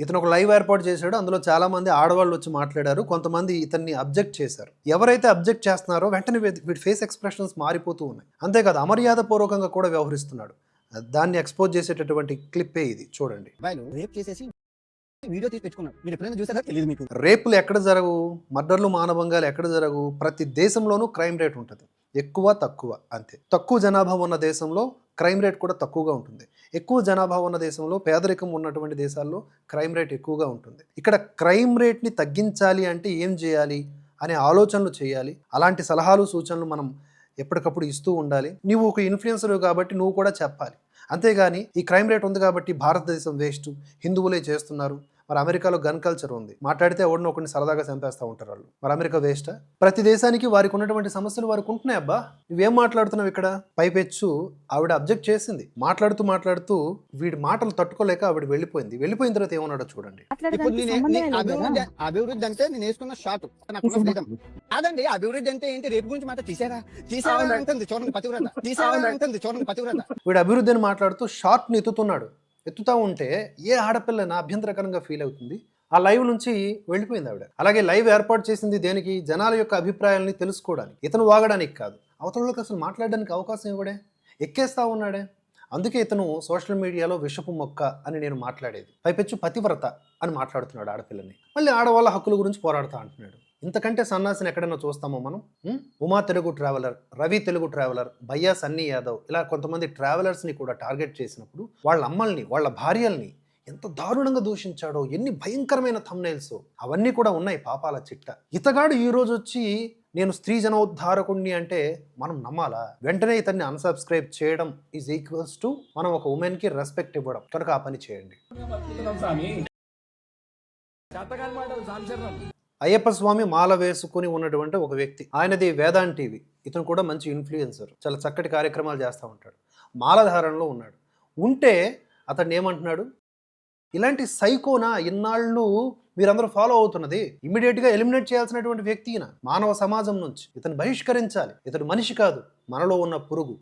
ఇతను ఒక లైవ్ ఏర్పాటు చేశాడు. అందులో చాలా మంది ఆడవాళ్ళు వచ్చి మాట్లాడారు. కొంతమంది ఇతన్ని అబ్జెక్ట్ చేశారు. ఎవరైతే అబ్జెక్ట్ చేస్తున్నారో వెంటనే వీడి- వీడి ఫేస్ ఎక్స్ప్రెషన్స్ మారిపోతూ ఉన్నాయి. అంతేకాదు అమర్యాద పూర్వకంగా కూడా వ్యవహరిస్తున్నాడు. దాన్ని ఎక్స్పోజ్ చేసేటటువంటి క్లిప్పే ఇది. చూడండి. రేప్ చేసేసి వీడియో తీసి పెట్టుకున్నారు. మీరు ఎప్పుడైనా చూసారా? తెలియదు మీకు. రేపులు ఎక్కడ జరగవు. మర్డర్లు మానభంగాలు ఎక్కడ జరగవు. ప్రతి దేశంలోనూ క్రైమ్ రేట్ ఉంటుంది. ఎక్కువ తక్కువ అంతే. తక్కువ జనాభా ఉన్న దేశంలో క్రైమ్ రేట్ కూడా తక్కువగా ఉంటుంది. ఎక్కువ జనాభా ఉన్న దేశంలో పేదరికం ఉన్నటువంటి దేశాల్లో క్రైమ్ రేట్ ఎక్కువగా ఉంటుంది. ఇక్కడ క్రైమ్ రేట్ని తగ్గించాలి అంటే ఏం చేయాలి అనే ఆలోచనలు చేయాలి. అలాంటి సలహాలు సూచనలు మనం ఎప్పటికప్పుడు ఇస్తూ ఉండాలి. నువ్వు ఒక ఇన్ఫ్లుయెన్సర్ కాబట్టి నువ్వు కూడా చెప్పాలి. అంతేగాని ఈ క్రైమ్ రేట్ ఉంది కాబట్టి భారతదేశం వేస్ట్ హిందువులే చేస్తున్నారు. మరి అమెరికాలో గన్ కల్చర్ ఉంది. మాట్లాడితే ఎవడిని ఒకరిని సరదాగా చంపేస్తూ ఉంటారు వాళ్ళు. మరి అమెరికా వేస్టా? ప్రతి దేశానికి వారికి ఉన్నటువంటి సమస్యలు వారికి ఉంటున్నాయి అబ్బా. నువ్వేం మాట్లాడుతున్నావు ఇక్కడ? పైపెచ్చు. ఆవిడ అబ్జెక్ట్ చేసింది. మాట్లాడుతూ మాట్లాడుతూ వీడి మాటలు తట్టుకోలేక ఆవిడ వెళ్ళిపోయింది. వెళ్ళిపోయిన తర్వాత ఏమన్నాడో చూడండి. అభివృద్ధి అంటే నేను వేసుకున్న షార్ట్ ఫ్రీడమ్ కాదండి అభివృద్ధి అంటే ఏంటి? రేపు గురించి మాట తీసారా? తీసారా చూడండి పతివ్రత. తీసారా చూడండి పతివ్రత. వీడు అభివృద్ధిని మాట్లాడుతూ షార్ట్ని ఎత్తుతున్నాడు. ఎత్తుతా ఉంటే ఏ ఆడపిల్ల నా అభ్యంతరకరంగా ఫీల్ అవుతుంది. ఆ లైవ్ నుంచి వెళ్ళిపోయింది ఆవిడ. అలాగే లైవ్ ఏర్పాటు చేసింది దేనికి? జనాల యొక్క అభిప్రాయాల్ని తెలుసుకోవడానికి. ఇతను వాగడానికి కాదు. అవతలలోకి అసలు మాట్లాడడానికి అవకాశం ఇవ్వడే ఎక్కేస్తా ఉన్నాడే. అందుకే ఇతను సోషల్ మీడియాలో విషపు మొక్క అని నేను మాట్లాడేది. పైపెచ్చు పతివ్రత అని మాట్లాడుతున్నాడు ఆడపిల్లని. మళ్ళీ ఆడవాళ్ళ హక్కుల గురించి పోరాడుతా అంటున్నాడు. ఇంతకంటే సన్నాసిని ఎక్కడైనా చూస్తామో మనం? ఉమా? తెలుగు ట్రావెలర్ రవి తెలుగు ట్రావెలర్ భయ్యా సన్నీ యాదవ్ ఇలా కొంతమంది ట్రావెలర్స్ని కూడా టార్గెట్ చేసినప్పుడు వాళ్ళ అమ్మల్ని వాళ్ళ భార్యల్ని ఎంత దారుణంగా దూషించాడో ఎన్ని భయంకరమైన థమ్నైల్స్ అవన్నీ కూడా ఉన్నాయి పాపాల చిట్ట. ఇతగాడు ఈ రోజు వచ్చి నేను స్త్రీ జనోద్ధారకుణ్ణి అంటే మనం నమ్మాలా? వెంటనే ఇతన్ని అన్సబ్స్క్రైబ్ చేయడం ఈజ్ ఈక్వల్స్ టు మనం ఒక ఉమెన్కి రెస్పెక్ట్ ఇవ్వడం. కనుక ఆ పని చేయండి. అయ్యప్ప స్వామి మాల వేసుకుని ఉన్నటువంటి ఒక వ్యక్తి. ఆయనది వేదాంట్ టీవీ. ఇతను కూడా మంచి ఇన్ఫ్లుయెన్సర్ చాలా చక్కటి కార్యక్రమాలు చేస్తూ ఉంటాడు. మాలధారణలో ఉన్నాడు. ఉంటే అతను ఏమంటున్నాడు? ఇలాంటి సైకోనా ఇన్నాళ్ళు మీరందరూ ఫాలో అవుతున్నది? ఇమ్మీడియట్గా ఎలిమినేట్ చేయాల్సినటువంటి వ్యక్తి ఈయన. మానవ సమాజం నుంచి. ఇతను బహిష్కరించాలి. ఇతడు మనిషి కాదు. మనలో ఉన్న పురుగు.